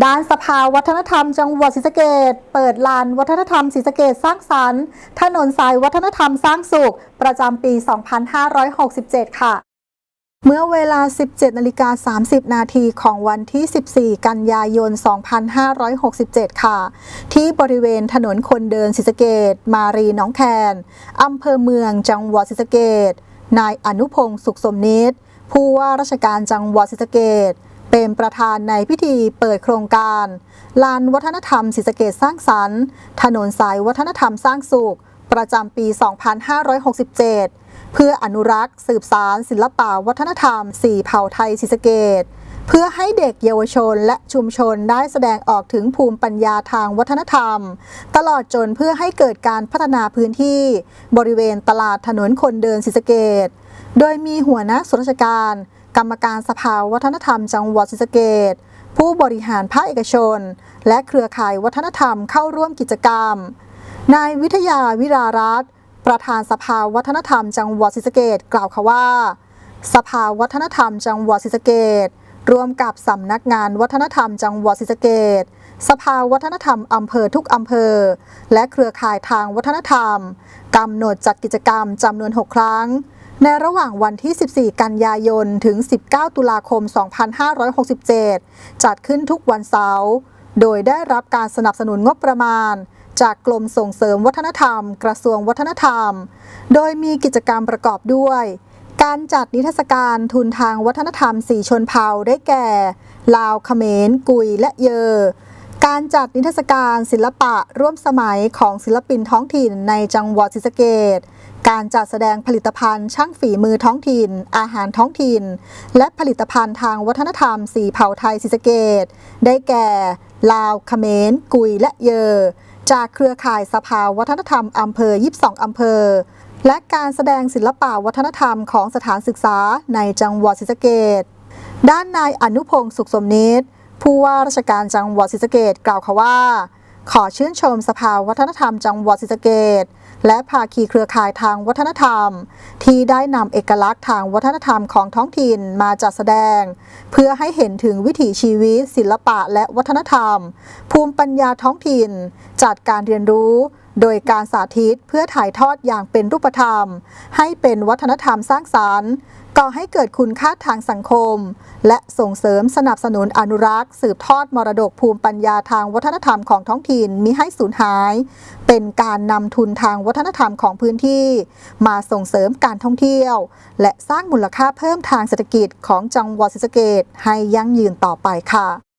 ด้านสภาวัฒนธรรมจังหวัดศรีสะเกดเปิดลานวัฒนธรรมศรีสะเกดสร้างสรรค์ถนนสายวัฒนธรรมสร้างสุข ประจำปี 2567 ค่ะ เมื่อเวลา 17นาฬิกา30 นาทีของวันที่ 14 กันยายน 2567 ค่ะ ที่บริเวณถนนคนเดินศรีสะเกดมารีน้องแคนอำเภอเมืองจังหวัดศรีสะเกดนายอนุพงศ์สุขสมนิตผู้ว่าราชการจังหวัดศรีสะเกด เป็นประธานในพิธีเปิดโครงการ ลานวัฒนธรรมศรีสเกดสร้างสรรค์ ถนนสายวัฒนธรรมสร้างสุข ประจำปี 2567 เพื่ออนุรักษ์ สืบสารศิลปะวัฒนธรรมสี่เผ่าไทยศรีสเกดเพื่อให้เด็กเยาวชนและชุมชนได้แสดงออกถึงภูมิปัญญาทางวัฒนธรรม ตลอดจนเพื่อให้เกิดการพัฒนาพื้นที่ บริเวณตลาดถนนคนเดินศรีสเกดโดยมีหัวหน้าส่วนราชการ กรรมการสภาวัฒนธรรมจังหวัดศรีสะเกดผู้บริหารภาคเอกชน และเครือข่ายวัฒนธรรมเข้าร่วมกิจกรรม นายวิทยาวิรารัตประธานสภาวัฒนธรรมจังหวัดศรีสะเกดกล่าวค่ะว่า สภาวัฒนธรรมจังหวัดศรีสะเกดร่วมกับสำนักงานวัฒนธรรมจังหวัดศรีสะเกดสภาวัฒนธรรมอำเภอทุกอำเภอ และเครือข่ายทางวัฒนธรรมกำหนดจัดกิจกรรมจำนวน 6 ครั้ง ในระหว่างวันที่ 14 กันยายน ถึง 19 ตุลาคม 2567 จัดขึ้นทุกวันเสาร์ โดยได้รับการสนับสนุนงบประมาณ จากกรมส่งเสริมวัฒนธรรม กระทรวงวัฒนธรรม โดยมีกิจกรรมประกอบด้วย การจัดนิทรรศการทุนทางวัฒนธรรมสี่ชนเผ่าได้แก่ ลาวเขมร กุย และเยอ การจัดนิทรรศการศิลปะร่วมสมัยของศิลปินท้องถิ่นในจังหวัดศรีสะเกดการจัดแสดงผลิตภัณฑ์ช่างฝีมือท้องถิ่น อาหารท้องถิ่น และผลิตภัณฑ์ทางวัฒนธรรมสี่เผ่าไทยศรีสะเกดได้แก่ ลาวเขมร กุยและเยอ จากเครือข่ายสภาวัฒนธรรมอำเภอ 22 อำเภอ และการแสดงศิลปะวัฒนธรรมของสถานศึกษาในจังหวัดศรีสะเกดด้านนายอนุพงศ์สุขสมนิต ผู้ว่าราชการจังหวัดศรีสะเกดกล่าวค่ะว่า ขอชื่นชมสภาวัฒนธรรมจังหวัดศรีสะเกดและภาคีเครือข่ายทางวัฒนธรรม ที่ได้นำเอกลักษณ์ทางวัฒนธรรมของท้องถิ่นมาจัดแสดง เพื่อให้เห็นถึงวิถีชีวิต ศิลปะและวัฒนธรรม ภูมิปัญญาท้องถิ่น จัดการเรียนรู้ โดยการสาธิตเพื่อถ่ายทอดอย่างเป็นรูปธรรม ให้เป็นวัฒนธรรมสร้างสารรค์ ก่อให้เกิดคุณค่าทางสังคม และส่งเสริมสนับสนุนอนุรักษ์ สืบทอดมรดกภูมิปัญญาทางวัฒนธรรมของท้องถิ่นมิให้สูญหาย เป็นการนำทุนทางวัฒนธรรมของพื้นที่ มาส่งเสริมการท่องเที่ยว และสร้างมูลค่าเพิ่มทางเศรษฐกิจของจังหวัดศรีสะเกดให้ยั่งยืนต่อไปค่ะ